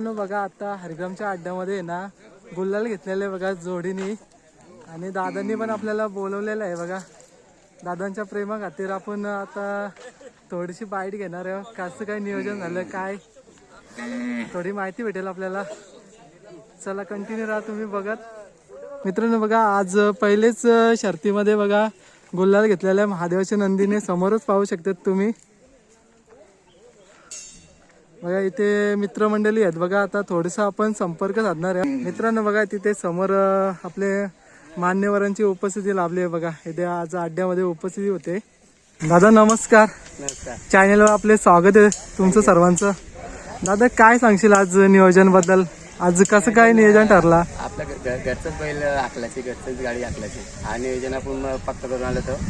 बघा आता हरगमच्या अड्ड्यामध्ये आहे ना गुल्लाल घेतलेले आहे बघा जोडीनी. आणि दादांनी पण आपल्याला बोलवलेलं आहे बघा. दादांच्या प्रेमा खातीर आपण आता थोडीशी बाईट घेणार आहे कसं काय नियोजन झालं काय? थोडी माहिती भेटेल आपल्याला. चला कंटिन्यू राहा तुम्ही बघत. मित्रांनो बघा आज पहिलेच शर्तीमध्ये बघा गुल्लाल घेतलेल्या महादेवाच्या नंदीने. समोरच पाहू शकतात तुम्ही. बघा इथे मित्रमंडळी आहेत. बघा आता थोडस आपण संपर्क साधणार आहे. मित्रांनो बघा तिथे समोर आपले मान्यवरांची उपस्थिती लाभली आहे बघा. इथे आज अड्ड्यामध्ये उपस्थिती होते. दादा नमस्कार. चॅनलवर आपले स्वागत आहे तुमचं सर्वांचं. दादा काय सांगशील आज नियोजनबद्दल आज कसं काय नियोजन ठरला? आपल्या घ- घ- घरचंच बैल आखलाची घरचंच गाडी आखलाची हा नियोजन आपण पक्का करून आलो होतो.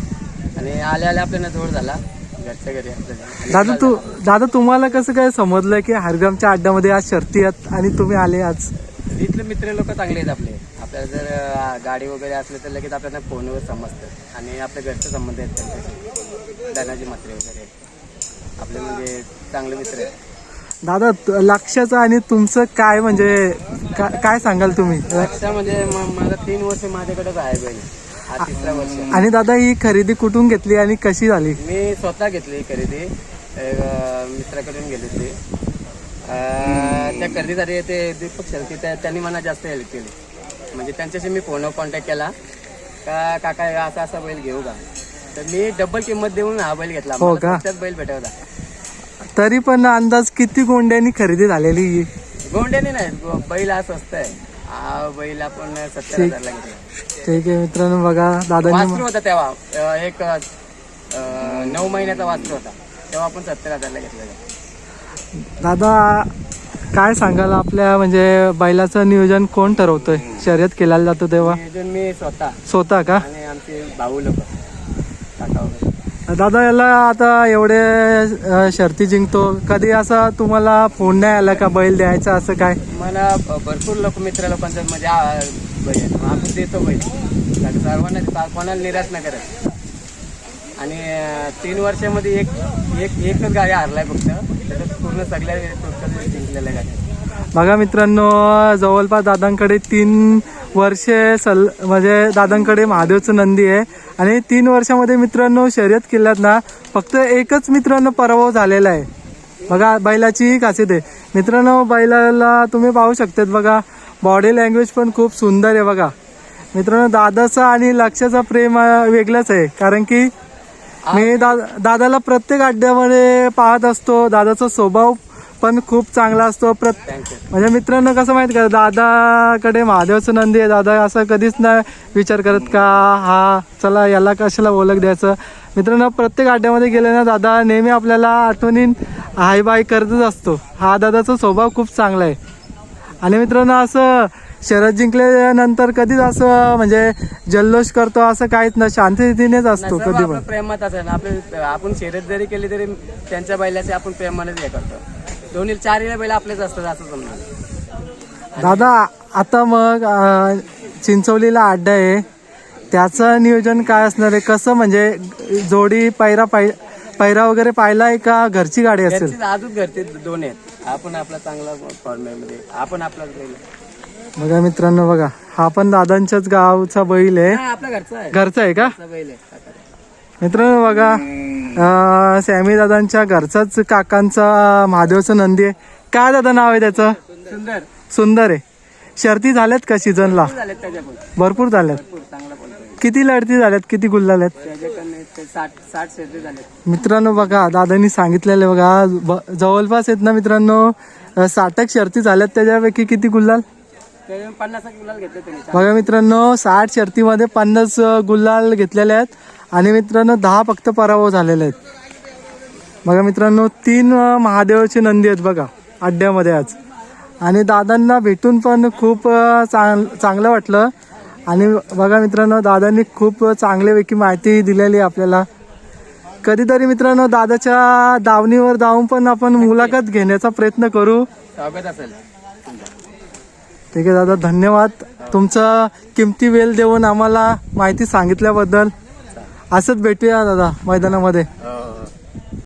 आणि आल्या आल्या आपल्याला जोड झाला. घरच्या घरी दादा तू दादा तुम्हाला कसं काय समजलं की हरग्रामच्या अड्ड्यामध्ये आज शर्ती आहेत आणि तुम्ही आले आज? इथले मित्र लोक चांगले आहेत आपले. आपल्याला जर अं, गाडी वगैरे असले तर लगेच आपल्याला फोनवर समजतं. आणि आपल्या घरचे संबंध आहेत त्यांच्याशी. धनाजी म्हात्रे वगैरे आपले म्हणजे चांगले मित्र आहेत. दादा त- लक्षाचं आणि तुमचं काय म्हणजे का- काय सांगाल तुम्ही? लक्षा म्हणजे म- माझा तीन वर्ष माझ्याकडेच आहे बैल हा तिसरा वर्ष. आणि दादा ही खरेदी कुठून घेतली आणि कशी झाली? मी स्वतः घेतली खरेदी. एक, अं, मित्राकडून गेली होती अं, त्या खरेदीसाठी ते दीपक शेळके त्या त्यांनी मला जास्त हेल्प केली. म्हणजे त्यांच्याशी मी फोनवर कॉन्टॅक्ट केला. का काका हे असा असा बैल घेऊ का? तर मी डबल किंमत देऊन हा बैल घेतला. हो मला का? स्वस्तात बैल होता तरी पण अंदाज किती गोंड्यांनी खरेदी झालेली ही? गोंड्याने नाही गो- बैल हा स्वस्त आहे. हा बैल आपण सत्तर हजारला घेतला. ठीक आहे मित्रांनो बघा दादांनी वासरू होता तेव्हा. अं, एक अं, नऊ महिन्याचा वासरू होता. तेव्हा आपण सत्तर हजारला घेतलेला दादा काय सांगाल आपल्या म्हणजे बैलाचं नियोजन कोण ठरवतोय? शर्यत केला जातो तेव्हा? नियोजन मी स्वतः. स्वतः का? आणि आमचे भाऊ लोक. काका वगैरे. दादा याला आता एवढे अं, शर्ती जिंकतो. कधी असा तुम्हाला फोन नाही आला का बैल द्यायचा असं काय? मला भ- भरपूर लोक मित्र लोकांचं म्हणजे आ, आपण देतो बैल कारण सर्वांना देतो. कोणाला निराश नाही करत. आणि तीन वर्षामध्ये एक एक एकच गाडी हारलाय फक्त. त्याच्यात पूर्ण सगळ्या टोटल जिंकलेल्या गाड्या. बघा मित्रांनो जवळपास दादांकडे तीन वर्षे सल म्हणजे दादांकडे महादेवचं नंदी आहे. आणि तीन वर्षामध्ये मित्रांनो शर्यत किल्ल्यात ना फक्त एकच मित्रांनो पराभव झालेला आहे. बघा बैलाची खासियत आहे. मित्रांनो बैलाला तुम्ही पाहू शकतात बघा बॉडी लँग्वेज पण खूप सुंदर आहे बघा. मित्रांनो दादाचं आणि लक्षाचं प्रेम वेगळंच आहे. कारण की मी दा दादाला प्रत्येक अड्ड्यामध्ये पाहत असतो. दादाचा स्वभाव पण खूप चांगला असतो. प्रत्येक म्हणजे मित्रांनो कसं माहीत का? दादाकडे महादेवाचं नंदी आहे. दादा असं कधीच नाही विचार करत का? हा चला याला कशाला ओळख द्यायचं? मित्रांनो प्रत्येक अड्ड्यामध्ये गेले ना दादा नेहमी आपल्याला आठवणीन हाय बाय करतच असतो. हा दादाचा स्वभाव खूप चांगला आहे. आणि मित्रांनो असं शरद जिंकल्यानंतर कधीच असं म्हणजे जल्लोष करतो असं काहीच ना शांततेनेच असतो कधी आपलं पण. प्रेमात असेल आपले आपण शर्यत जरी केली तरी त्यांच्या बैलाचे आपण प्रेमानेच हे करतो. दोन्ही चारही बैल आपलेच असतात असं समजा. दादा आता मग चिंचवलीला अड्डा आहे. त्याचं नियोजन काय असणार आहे? कसं म्हणजे जोडी पैरा पाय पैरा वगैरे पाहिलाय का? घरची गाडी असेल. अजून घरचे दोन आहेत. आपण आपला चांगला फॉर्मॅटमध्ये आपण आपलाच बैल बघा मित्रांनो बघा. हा पण दादांच्याच गावचा बैल आहे. हा घरचा आहे. का. मित्रांनो बघा. सॅमी दादांच्या घरचाच काकांचा महादेवचं नंदी आहे. काय दादा नाव आहे त्याचं? सुंदर. सुंदर आहे. शर्ती झाल्यात का सीझनला? भरपूर झाल्यात किती लढती झाल्यात किती गुल्लाल आहेत त्याच्याकडनं ते साठ साठ शेती झालेत मित्रांनो बघा दादांनी सांगितलेलं बघा. जवळपास आहेत ना मित्रांनो साठक शर्ती झाल्यात त्याच्यापैकी किती गुल्लाल त्याच्यावर पन्नास एक गुलाल घेतले त्यांनी. बघा मित्रांनो साठ शर्तीमध्ये पन्नास अं, गुल्लाल घेतलेले आहेत. आणि मित्रांनो दहा फक्त पराभव झालेले आहेत. बघा मित्रांनो तीन महादेवाचे नंदी आहेत बघा अड्ड्यामध्ये आज. आणि दादांना भेटून पण खूप चांग चांगलं वाटलं. आणि बघा मित्रांनो दादांनी खूप चांगल्यापैकी माहिती दिलेली आहे आपल्याला. कधीतरी मित्रांनो दादाच्या दावणीवर जाऊन पण आपण मुलाखत घेण्याचा प्रयत्न करू. स्वागत असेल. ठीक आहे दादा धन्यवाद. तुमचा किमती वेळ देऊन आम्हाला माहिती सांगितल्याबद्दल असंच भेटूया दादा मैदानामध्ये. हो.